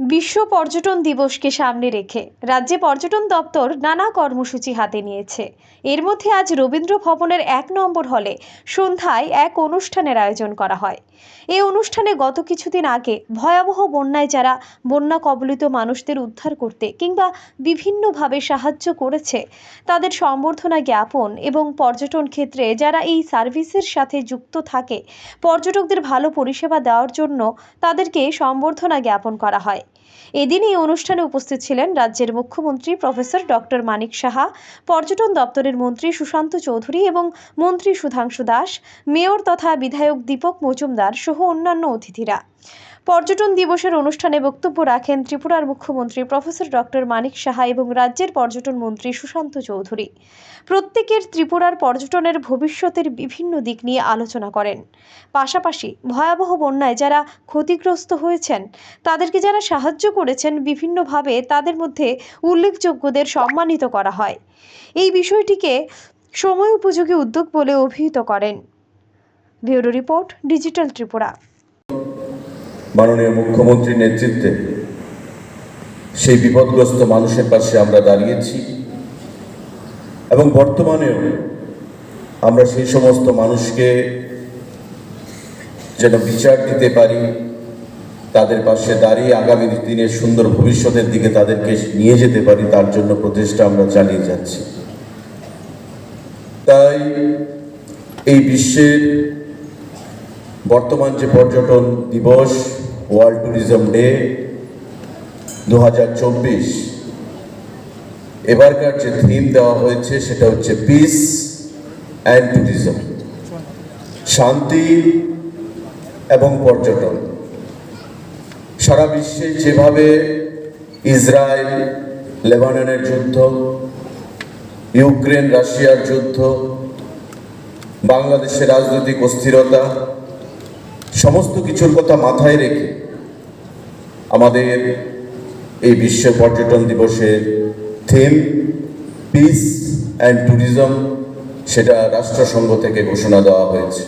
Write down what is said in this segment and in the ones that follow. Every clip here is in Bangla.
বিশ্ব পর্যটন দিবসকে সামনে রেখে রাজ্যে পর্যটন দপ্তর নানা কর্মসূচি হাতে নিয়েছে। এর মধ্যে আজ রবীন্দ্র ভবনের এক নম্বর হলে সন্ধ্যায় এক অনুষ্ঠানের আয়োজন করা হয়। এই অনুষ্ঠানে গত কিছুদিন আগে ভয়াবহ বন্যায় যারা বন্যা কবলিত মানুষদের উদ্ধার করতে কিংবা বিভিন্নভাবে সাহায্য করেছে, তাদের সম্বর্ধনা জ্ঞাপন এবং পর্যটন ক্ষেত্রে যারা এই সার্ভিসের সাথে যুক্ত থাকে, পর্যটকদের ভালো পরিষেবা দেওয়ার জন্য তাদেরকে সম্বর্ধনা জ্ঞাপন করা হয়। এদিন এই অনুষ্ঠানে উপস্থিত ছিলেন রাজ্যের মুখ্যমন্ত্রী প্রফেসর ডক্টর মানিক সাহা, পর্যটন দপ্তরের মন্ত্রী সুশান্ত চৌধুরী এবং মন্ত্রী সুধাংশু দাস, মেয়র তথা বিধায়ক দীপক মজুমদার সহ অন্যান্য অতিথিরা। পর্যটন দিবসের অনুষ্ঠানে বক্তব্য রাখেন ত্রিপুরার মুখ্যমন্ত্রী প্রফেসর ডক্টর মানিক সাহা এবং রাজ্যের পর্যটন মন্ত্রী সুশান্ত চৌধুরী। প্রত্যেকের ত্রিপুরার পর্যটনের ভবিষ্যতের বিভিন্ন দিক নিয়ে আলোচনা করেন। পাশাপাশি ভয়াবহ বন্যায় যারা ক্ষতিগ্রস্ত হয়েছেন, তাদেরকে যারা সাহায্য করেছেন, বিভিন্নভাবে তাদের মধ্যে উল্লেখযোগ্যদের সম্মানিত করা হয়। এই বিষয়টিকে সময় উপযোগী উদ্যোগ বলে অভিহিত করেন। Bureau report, digital Tripura. মাননীয় মুখ্যমন্ত্রীর নেতৃত্বে সেই বিপদগ্রস্ত মানুষের পাশে আমরা দাঁড়িয়েছি এবং বর্তমানেও আমরা সেই সমস্ত মানুষকে যেন বিচার দিতে পারি, তাদের পাশে দাঁড়িয়ে আগামী দিনে সুন্দর ভবিষ্যতের দিকে তাদেরকে নিয়ে যেতে পারি, তার জন্য প্রচেষ্টা আমরা চালিয়ে যাচ্ছি। তাই এই বিশ্বের বর্তমান যে পর্যটন দিবস ওয়ার্ল্ড ট্যুরিজম ডে দু হাজার চব্বিশ। এবারকার যে থিম দেওয়া হয়েছে সেটা হচ্ছে পিস অ্যান্ড ট্যুরিজম শান্তি এবং পর্যটন। সারা বিশ্বে যেভাবে ইসরায়েল, লেবাননের যুদ্ধ, ইউক্রেন, রাশিয়ার যুদ্ধ, বাংলাদেশের রাজনৈতিক অস্থিরতা সমস্ত কিছুর কথা মাথায় রেখে আমাদের এই বিশ্ব পর্যটন দিবসের থিম পিস অ্যান্ড ট্যুরিজম সেটা রাষ্ট্রসংঘ থেকে ঘোষণা দেওয়া হয়েছে।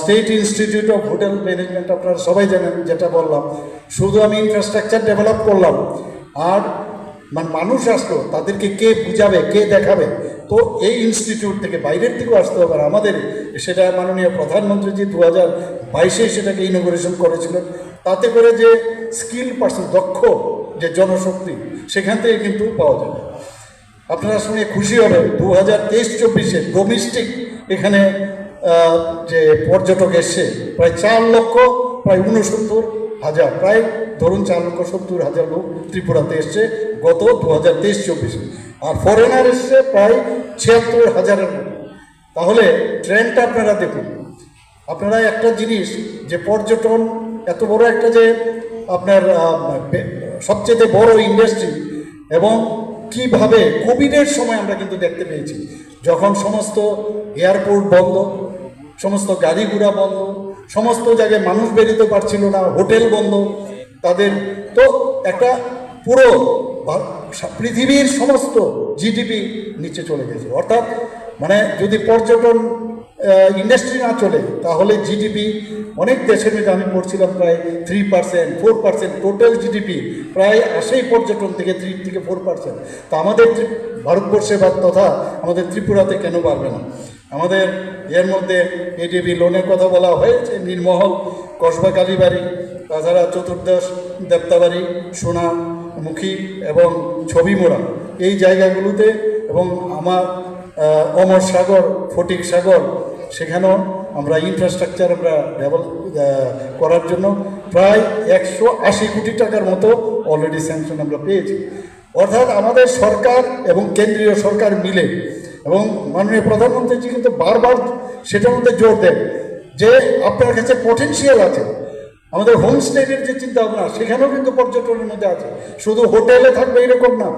State institute of hotel management আপনারা সবাই জানেন যেটা বললাম। শুধু আমি ইনফ্রাস্ট্রাকচার ডেভেলপ করলাম, আর মানে মানুষ আসলো, তাদেরকে কে বুঝাবে, কে দেখাবে? তো এই ইনস্টিটিউট থেকে বাইরের থেকেও আসতে হবে। আমাদের সেটা মাননীয় প্রধানমন্ত্রীজি দু হাজার বাইশে সেটাকে ইনোগ্রেশন করেছিলেন। তাতে করে যে স্কিল পার্সন দক্ষ যে জনশক্তি, সেখান থেকে কিন্তু পাওয়া যাবে। আপনারা শুনে খুশি হবেন দু হাজার তেইশ চব্বিশে ডোমেস্টিক এখানে যে পর্যটক এসছে, প্রায় চার লক্ষ, প্রায় উনসত্তর হাজার, প্রায় ধরুন চার লক্ষ সত্তর হাজার লোক ত্রিপুরাতে এসছে গত দু হাজার তেইশ চব্বিশে। আর ফরেনার এসছে প্রায় ছিয়াত্তর হাজারের মতো। তাহলে ট্রেনটা আপনারা দেখুন। আপনারা একটা জিনিস যে পর্যটন, এত বড় একটা যে আপনার সবচেয়ে বড় ইন্ডাস্ট্রি এবং কীভাবে কোভিডের সময় আমরা কিন্তু দেখতে পেয়েছি। যখন সমস্ত এয়ারপোর্ট বন্ধ, সমস্ত গাড়ি ঘোড়া বন্ধ সমস্ত জায়গায় মানুষ বেরোতে পারছিল না, হোটেল বন্ধ, তাদের তো একটা পুরো পৃথিবীর সমস্ত জিডিপি নিচে চলে গেছে। অর্থাৎ মানে যদি পর্যটন ইন্ডাস্ট্রি না চলে, তাহলে জিডিপি অনেক দেশের মধ্যে আমি পড়ছিলাম প্রায় three percent four percent total GDP প্রায় আসেই পর্যটন থেকে থ্রি থেকে ফোর পার্সেন্ট তা আমাদের ভারতবর্ষে বা তথা আমাদের ত্রিপুরাতে কেন পারবে না? আমাদের এর মধ্যে এডিবি লোনের কথা বলা হয়েছে নির্মহল কসবা কালীবাড়ি তাছাড়া চতুর্দশ দেবতাবাড়ি, সোনামুখী এবং ছবিমোড়া। এই জায়গাগুলোতে এবং আমার অমর সাগর, ফটিক সাগর, সেখানেও আমরা ইনফ্রাস্ট্রাকচার আমরা ডেভেলপ করার জন্য প্রায় একশো আশি কোটি টাকার মতো অলরেডি স্যাংশন আমরা পেয়েছি। অর্থাৎ আমাদের সরকার এবং কেন্দ্রীয় সরকার মিলে এবং মাননীয় প্রধানমন্ত্রীজি কিন্তু বারবার সেটার মধ্যে জোর দেন যে আপনার কাছে পটেনশিয়াল আছে। আমাদের হোমস্টের যে চিন্তা ভাবনা সেখানেও কিন্তু পর্যটনের মধ্যে আছে। শুধু হোটেলে থাকবে এরকম না,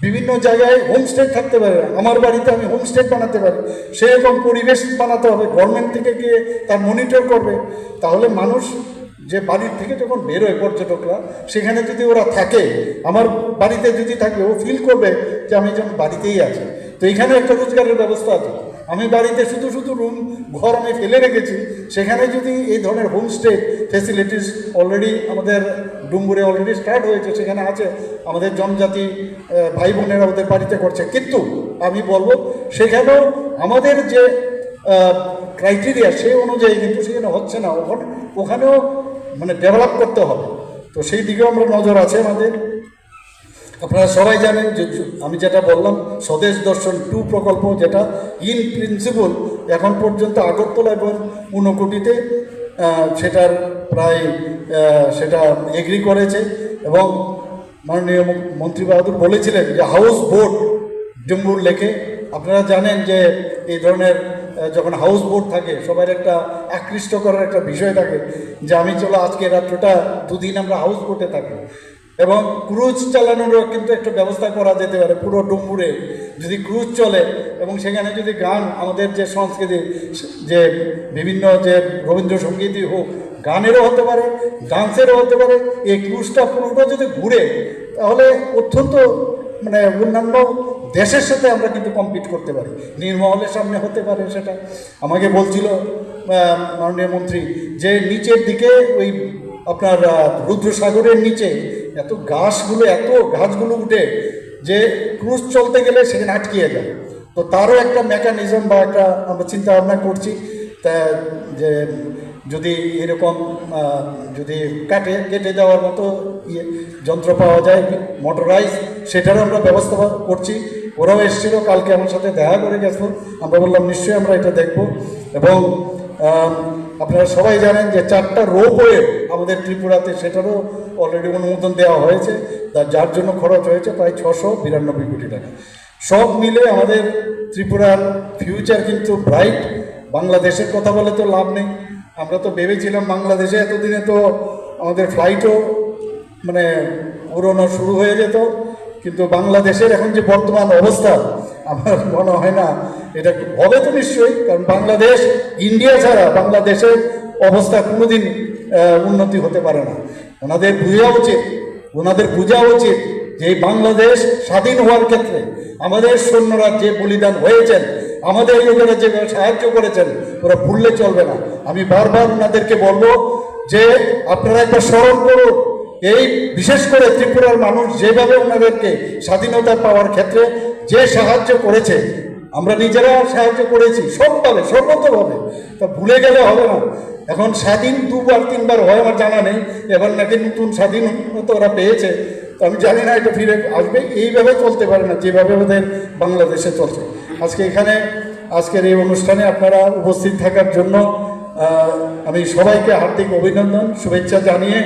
বিভিন্ন জায়গায় হোমস্টে থাকতে পারে। আমার বাড়িতে আমি হোমস্টে বানাতে পারি। সেরকম পরিবেশ বানাতে হবে গভর্নমেন্ট থেকে গিয়ে তার মনিটর করবে। তাহলে মানুষ যে বাড়ির থেকে যখন বেরোয় পর্যটকরা, সেখানে যদি ওরা থাকে, আমার বাড়িতে যদি থাকে, ও ফিল করবে যে আমি যেন বাড়িতেই আছি। তো এখানে একটা রোজগারের ব্যবস্থা আছে। আমি বাড়িতে শুধু শুধু রুম ঘর আমি ফেলে রেখেছি। সেখানে যদি এই ধরনের হোমস্টে ফেসিলিটিস অলরেডি আমাদের ডুম্বুরে অলরেডি স্টার্ট হয়েছে, সেখানে আছে, আমাদের জনজাতি ভাই বোনেরা ওদের বাড়িতে করছে। কিন্তু আমি বলব, সেখানেও আমাদের যে ক্রাইটেরিয়া সেই অনুযায়ী কিন্তু সেখানে হচ্ছে না। ওখানে ওখানেও মানে ডেভেলপ করতে হবে। তো সেই দিকেও আমরা নজর আছে আমাদের। আপনারা সবাই জানেন যে আমি যেটা বললাম, স্বদেশ দর্শন টু প্রকল্প যেটা ইন প্রিন্সিপাল এখন পর্যন্ত আগরতলা এবং ঊনকোটিতে সেটার প্রায় সেটা এগ্রি করেছে এবং মাননীয় মন্ত্রী বাহাদুর বলেছিলেন যে হাউস বোট ডুম্বুর লেখে। আপনারা জানেন যে এই ধরনের যখন হাউস বোট থাকে, সবার একটা আকৃষ্ট করার একটা বিষয় থাকে যে আমি চলো আজকে রাত্রটা দুদিন আমরা হাউস বোটে থাকি। এবং ক্রুজ চালানোরও কিন্তু একটা ব্যবস্থা করা যেতে পারে পুরো ডুম্বুরে যদি ক্রুজ চলে এবং সেখানে যদি গান, আমাদের যে সংস্কৃতি, যে বিভিন্ন যে রবীন্দ্রসঙ্গীতই হোক, গানেরও হতে পারে, ডান্সেরও হতে পারে, এই ক্রুজটা পুরোটা যদি ঘুরে, তাহলে অত্যন্ত মানে অন্যান্য দেশের সাথে আমরা কিন্তু কম্পিট করতে পারি। নির্মহলের সামনে হতে পারে সেটা। আমাকে বলছিল মাননীয় মন্ত্রী, যে নিচের দিকে ওই আপনার রুদ্রসাগরের নিচে এত গাছগুলো এত গাছগুলো উঠে যে ক্রুজ চলতে গেলে সেখানে আটকিয়ে যায়। তো তারও একটা মেকানিজম বা একটা আমরা চিন্তা ভাবনা করছি। তা যে যদি এরকম যদি কাটে, কেটে দেওয়ার মতো ইয়ে যন্ত্র পাওয়া যায় মোটরাইজ সেটারও আমরা ব্যবস্থা করছি। ওরাও এসেছিল, কালকে আমার সাথে দেখা করে গেছো। আমরা বললাম, নিশ্চয়ই আমরা এটা দেখব। এবং আপনারা সবাই জানেন যে চারটা রোপওয়ে আমাদের ত্রিপুরাতে, সেটারও অলরেডি অনুমোদন দেওয়া হয়েছে তার যার জন্য খরচ হয়েছে প্রায় ছশো বিরানব্বই কোটি টাকা। সব মিলে আমাদের ত্রিপুরার ফিউচার কিন্তু ব্রাইট বাংলাদেশের কথা বলে তো লাভ নেই। আমরা তো ভেবেছিলাম বাংলাদেশে এতদিনে তো আমাদের ফ্লাইটও মানে উড়ানো শুরু হয়ে যেত, কিন্তু বাংলাদেশের এখন যে বর্তমান অবস্থা, আমার মনে হয় না, এটা হবে তো নিশ্চয়ই, কারণ বাংলাদেশ ইন্ডিয়া ছাড়া বাংলাদেশের অবস্থা কোনোদিন উন্নতি হতে পারে না। ওনাদের বোঝা উচিত, ওনাদের বোঝা উচিত যে বাংলাদেশ স্বাধীন হওয়ার ক্ষেত্রে আমাদের সৈন্যরা যে বলিদান হয়েছেন, আমাদের লোকেরা যে সাহায্য করেছেন, ওরা ভুললে চলবে না। আমি বারবার ওনাদেরকে বলব যে আপনারা একবার স্মরণ করুন, এই বিশেষ করে ত্রিপুরার মানুষ যেভাবে ওনাদেরকে স্বাধীনতা পাওয়ার ক্ষেত্রে যে সাহায্য করেছে আমরা নিজেরা সাহায্য করেছি সবভাবে সর্বতভাবে তা ভুলে গেলে হবে না। এখন স্বাধীন দুবার, তিনবার হয় আমার জানা নেই। এবার নাকি নতুন স্বাধীনতা ওরা পেয়েছে। তো আমি জানি না, এটা ফিরে আসবে। এইভাবে চলতে পারে না, যেভাবে ওদের বাংলাদেশে চলছে। আজকে এখানে, আজকের এই অনুষ্ঠানে আপনারা উপস্থিত থাকার জন্য আমি সবাইকে হার্দিক অভিনন্দন, শুভেচ্ছা জানিয়ে